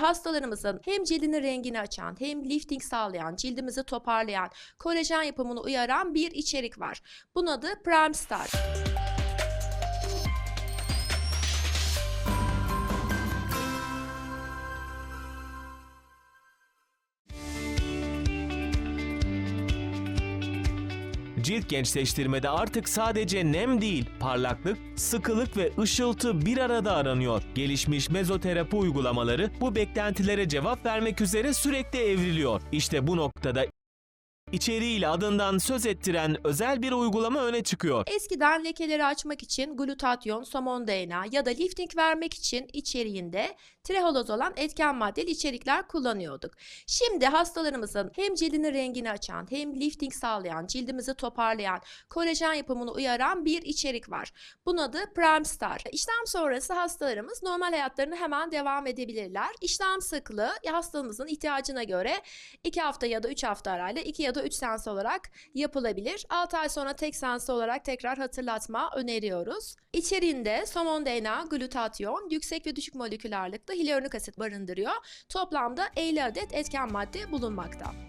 Hastalarımızın hem cildinin rengini açan, hem lifting sağlayan, cildimizi toparlayan, kolajen yapımını uyaran bir içerik var. Bunun adı Prime Star. Cilt gençleştirmede artık sadece nem değil, parlaklık, sıkılık ve ışıltı bir arada aranıyor. Gelişmiş mezoterapi uygulamaları bu beklentilere cevap vermek üzere sürekli evriliyor. İşte bu noktada içeriğiyle adından söz ettiren özel bir uygulama öne çıkıyor. Eskiden lekeleri açmak için glutatyon, somon DNA ya da lifting vermek için içeriğinde triholoz olan etken maddeli içerikler kullanıyorduk. Şimdi hastalarımızın hem cildinin rengini açan, hem lifting sağlayan, cildimizi toparlayan, kolajen yapımını uyaran bir içerik var. Bunun adı Prime Star. İşlem sonrası hastalarımız normal hayatlarını hemen devam edebilirler. İşlem sıklığı hastamızın ihtiyacına göre 2 hafta ya da 3 hafta arayla 2 ya da 3 seans olarak yapılabilir. 6 ay sonra tek seans olarak tekrar hatırlatma öneriyoruz. İçeriğinde somon DNA, glutatyon, yüksek ve düşük molekül ağırlıklı hyaluronik asit barındırıyor. Toplamda 50 adet etken madde bulunmakta.